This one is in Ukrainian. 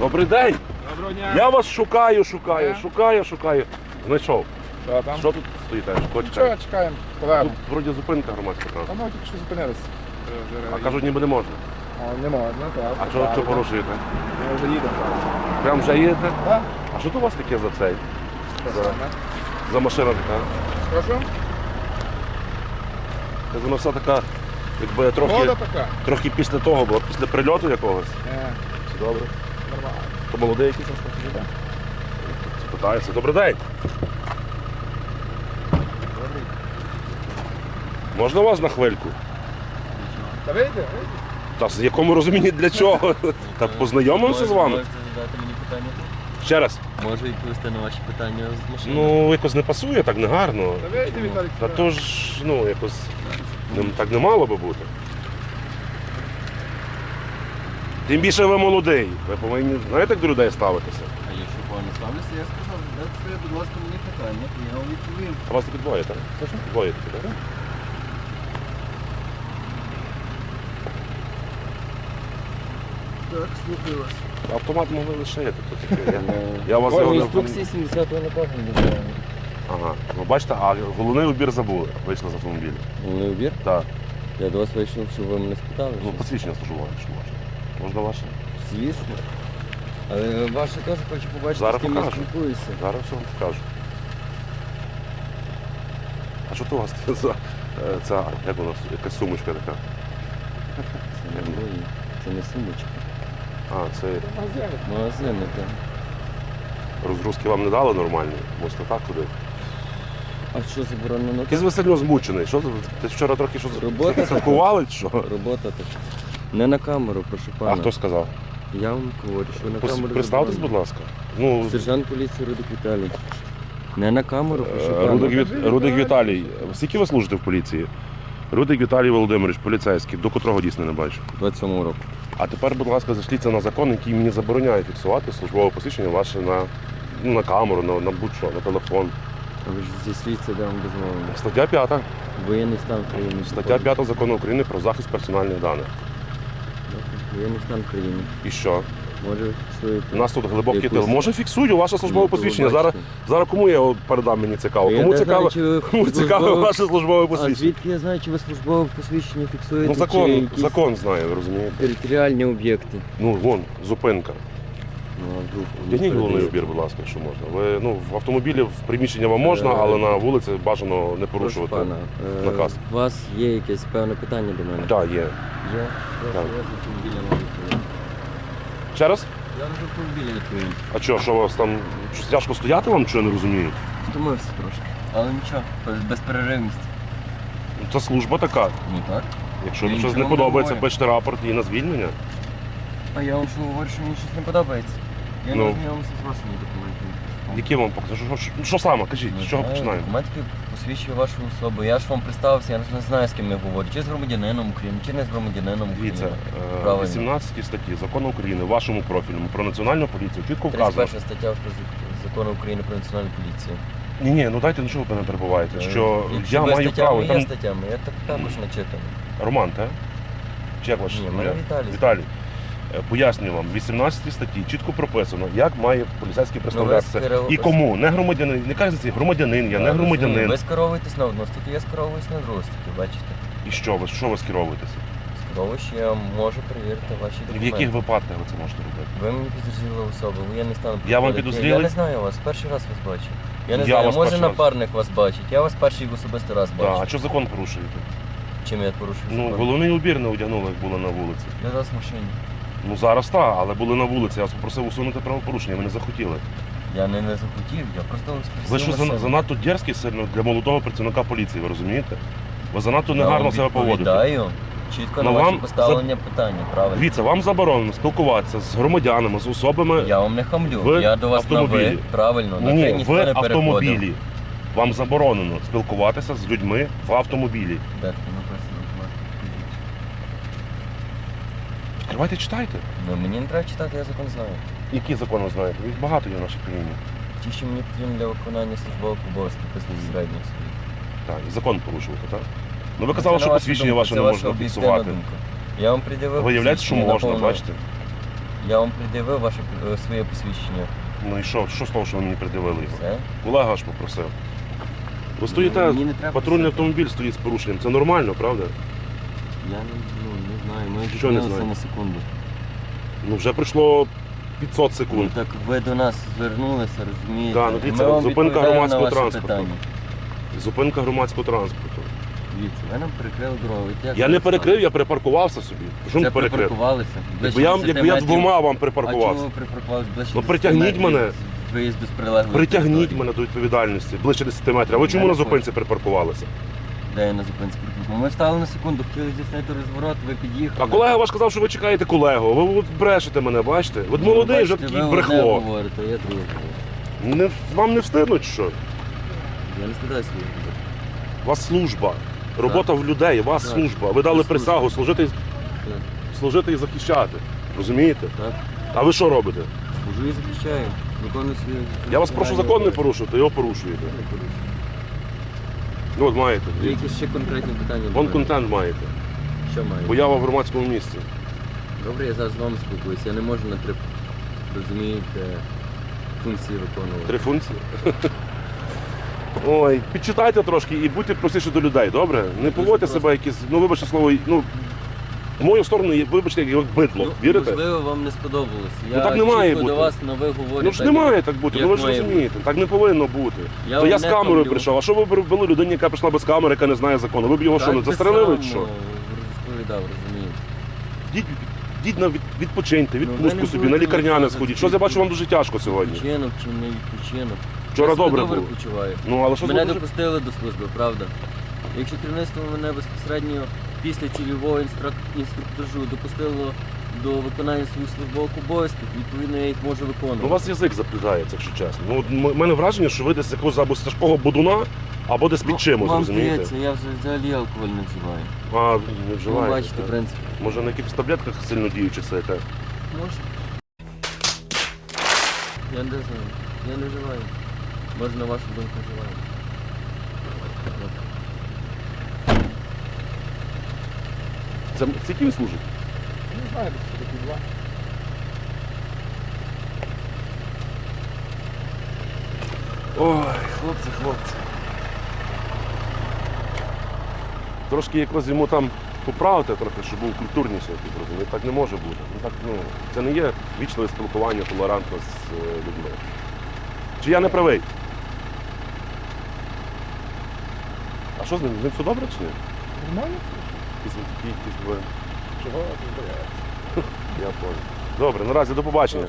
Добрий день! Доброго дня. Я вас шукаю, шукаю, Е? шукаю, шукаю. Знайшов. Що там? Що тут стоїте? Що Чого чекаєте? чекаємо? Колегу. Тут вроді зупинка громадська Та ми тільки що зупинилися. А кажуть, ніби не можна. О, не можна, так. А це що, порушуєте? Ми вже їдемо зараз. Прям вже їдете? Так? А що тут у вас таке за цей? За-? За машина така? Прошу? Та Вона вся така, якби трохи, така. трохи після того була, після прильоту якогось. Е, Все добре. Нормально. То молодий якийсь там? Питається. Добрий день. Добрий. Можна вас на хвильку? Та вийде, вийде. Та з якому розумінні для чого? Та познайомимося з вами. Можете задати мені питання? Ще раз. Можу відповісти на ваші питання з машини? Ну, якось не пасує, так не гарно. Та вийде, Віталій. Та то ж, ну, якось так не мало би бути. Тим більше ви молодий. Ви повинні, знаєте, як до людей ставитися. А якщо погано ставлюся, я сказав, задайте, будь ласка, мені питання, і я вам відповім. А вас таки двоє, так? Двоє таки, так? Так, слухаю вас. Автомат могли лишити. таке. Я, я вас його не... інструкції 70-го напевно не знаю. Ага. Ну, бачите, а головний убір забули. Вийшли з автомобіля. Головний убір? Так. Я до вас вийшов, щоб ви мене спитали. Ну, щось. посвідчення службове, що можна. Можна ваше? Звісно. Але ваше теж хочу побачити, Зараз з ким я покажу. спілкуюся. Зараз все вам покажу. А що то у вас за е, ця, як вона, якась сумочка така? Це не мої, це не сумочка. А, це Магазин. Магазини, так. розгрузки вам не дали нормальні? Можете так туди? А що заборонено? Якийсь ви сильно змучений. Що, ти- ти вчора трохи що Робота святкували чи що? Робота така. Не на камеру, прошу А хто сказав? Я вам говорю, що на Пос- камеру Представтесь, заборонено. будь ласка. Ну, Сержант поліції Рудик Віталій. Не на камеру, прошу е, пана. Рудик, Віт- Рудик Віталій. Скільки ви служите в поліції? Рудик Віталій Володимирович, поліцейський, до котрого дійсно не бачу. 27 року. А тепер, будь ласка, зашліться на закон, який мені забороняє фіксувати службове посвідчення ваше на, ну, на камеру, на, на будь-що, на телефон. А ви ж зісліться, де вам дозволено. Стаття 5. Воєнний стан в країні. Стаття 5 закону України про захист персональних даних. Воєнний стан країни. І що? Може фіксуєте. У нас тут глибокий Якусь- тил. Може фіксую ваше службове Ну, то ви посвідчення. Зараз, бачите. зараз кому я передам мені цікаво? Я Кому не цікаве, знаю, чи ви кому цікаво службове- ваше службове А посвідчення? звідки я знаю, чи ви службове посвідчення фіксуєте, Ну чи закон, якісь закон знає, ви розумієте? територіальні об'єкти? Ну, вон, зупинка. Ну, вдруг ви головний убір, будь ласка, якщо можна. Ви ну в автомобілі в приміщення вам можна, Е, але на вулиці бажано не порушувати. пана, е, наказ. У вас є якесь певне питання до мене? Так, є. Є. Так. я з автомобіля вам відповім. Ще раз? Я з автомобіля відповім. А що, що у вас там щось тяжко стояти вам, чи я не розумію? Втомився трошки. Але нічого, безперервність. Ну, Це служба така. Ну так. Якщо Я вам щось не не подобається, говорю. пишете рапорт і на звільнення. А я вам що говорю, що мені щось не подобається. Я Ну. не знайомився з вашими документами. Які вам покажу? Що, що, що саме? Кажіть, з чого починаємо? Документки посвідчує вашу особу. Я ж вам представився, я не знаю, з ким я говорю. Чи з громадянином України, чи не з громадянином Дивіться, України. е, Правильно. 18 статті закону України, вашому профільному про національну поліцію чітко вказано. 31 стаття про зак- закону України про національну поліцію. Ні, ні, ну дайте, ну чого ви не перебуваєте? Що Е, Якщо я ви маю статтями, право. є Там статтями, я так також начитаний. Роман, так? Чи як ваше Ні, ім'я? Віталій. Віталій. Е, Пояснюю вам, в 18 статті чітко прописано, як має поліцейський представлятися. Ну, ви І кому? Не громадянин. Не кажеться, громадянин, я не Я розумію. громадянин. Ви скеровуєтесь на одну статтю, я скеровуюсь на другу статтю, бачите. І що ви? Що ви скеровуєтеся? Скеровуюсь, я можу перевірити ваші В документи. яких випадках ви це можете робити? Ви мені підозріла особа, воєнний стан. Я вам підозрілий? Я не знаю вас, перший раз вас бачу. Я не Я знаю, вас може перший раз. напарник вас бачить. Я вас перший особистий раз Да. бачу. А що закон порушуєте? Чим я порушую Ну, закон? головний убір не одягнули, як були на вулиці. Я зараз в машині. Ну зараз так, але були на вулиці. Я вас попросив усунути правопорушення, ви не захотіли. Я не, не захотів, я просто спросив Ви що за- занадто дерзкий сильно для молодого працівника поліції, ви розумієте? Ви занадто Я негарно вам себе поводите. відповідаю чітко Ну, на ваші вам поставлення питання, правильно? Дивіться, вам заборонено спілкуватися з громадянами, з особами. Я вам не хамлю. Ви я до вас автомобілі. на ви, правильно, на Ні, ти ніхто в не переходив. автомобілі. Вам заборонено спілкуватися з людьми в автомобілі. Де таке написано? будь ласка, покажіть. Відкривайте, читайте. Ну, мені не треба читати, я закон знаю. Які закони знаєте? Їх багато є в нашій країні. Ті, що мені потрібно для виконання службових обов'язків безпосередньо своїх. Так, і закон порушувати, так? Ну ви казали, що посвідчення ваше не можна фіксувати. Я вам пред'явив Виявляється, що посвідчення можна, на бачите? Я вам пред'явив ваше е, своє посвідчення. Ну і що? Що з того, що ви мені придивили його? Все. Колега ж попросив. Ви стоїте, Мені не треба патрульний писати. автомобіль стоїть з порушенням. Це нормально, правда? Я не знаю. Ми Що не зупинилися знаю? на секунду. Ну вже пройшло 500 Ну, секунд. так ви до нас звернулися, розумієте? Да, ну, І дивіться, ми вам зупинка відповідаємо на громадського транспорту. питання. Зупинка громадського транспорту. Дивіться, ви нам перекрили дорогу. От як Я ви не перекрив, я припаркувався собі. Чому Це перекрив? припаркувалися. Якби я, якби я двома вам А припаркувався. чому ви припаркувалися ближче Ну, 10 притягніть метрів мене. з Виїзду з прилеглої Притягніть території? мене до відповідальності ближче 10 метрів. А ви чому на зупинці припаркувалися? Де я на зупинці припаркував? Ми встали на секунду, хотіли здійснити розворот, ви під'їхали. А колега ваш казав, що ви чекаєте колегу. Ви от брешете мене, бачите? Ви Ну, молодий, вже такий ви одне брехло. говорите, я друге говорю. Не, вам не встидно чи що? Я не скидаю роботи. У вас служба. Робота в людей, у вас Так. служба. Ви дали присягу служити, Так, служити і захищати. Розумієте? так. А ви що робите? Служу і захищаю. Виконую свої... Я вас прошу закон не порушувати, його порушуєте. Не порушую. Ну от маєте. Якісь ще конкретні питання? Вон мене? контент маєте. Що маєте? Поява в громадському місці. Добре, я зараз з вами спілкуюся. Я не можу на три, розумієте, функції виконувати. Три функції. Ой, підчитайте трошки і будьте простіше до людей, добре? Не поводьте просто. себе якісь, ну вибачте слово, ну в мою сторону, є, вибачте, як бидло. Ну, Вірите? Можливо, вам не сподобалось. Ну, Я так не має чітко бути. до вас на ви говорю. Ну ж не має так бути, ну ви ж має розумієте, так не повинно бути. Я То я з не камерою хамлю. прийшов, а що ви робили людині, яка прийшла без камери, яка не знає закону? Ви б його що, Так не застрелили чи само що? Розповідав, розумієте. Йдіть, йдіть на від- відпочиньте, Ну, відпустку не собі, на будете лікарняне розказувати, сходіть. Що я бачу вам дуже тяжко сьогодні. Відпочинок чи не відпочинок. Вчора Я себе добре добре було. почуваю. Ну але що Мене дуже... допустили до служби, правда. Якщо керівництво мене безпосередньо після цільового інструк- інструктажу допустило до виконання своїх службових обов'язків, відповідно я їх можу виконувати. Ну, у вас язик заплітається, якщо чесно. Ну, м- мене враження, що ви десь якогось або з тяжкого будуна, або десь під чимось, Вам розумієте? здається, я вже взагалі алкоголь не вживаю. А, не Ви вживаєте. бачите, в так? принципі. Може на якихось таблетках сильно діючих сидите? Може. Я не знаю. Я не вживаю. Може на вашу думку вживаю. Це, це він служить? Не знаю, десь такі два. Ой, хлопці, хлопці. Трошки якось йому там поправити трохи, щоб був культурніший, так. Так не може бути. Ну, так, ну, це не є вічливе спілкування, толерантно з е, людьми. Чи я не правий? А що з ним? З ним все добре чи ні? Нормально? Якісь такий, якісь. Чого бояться? Я понял. Добре, наразі до побачення.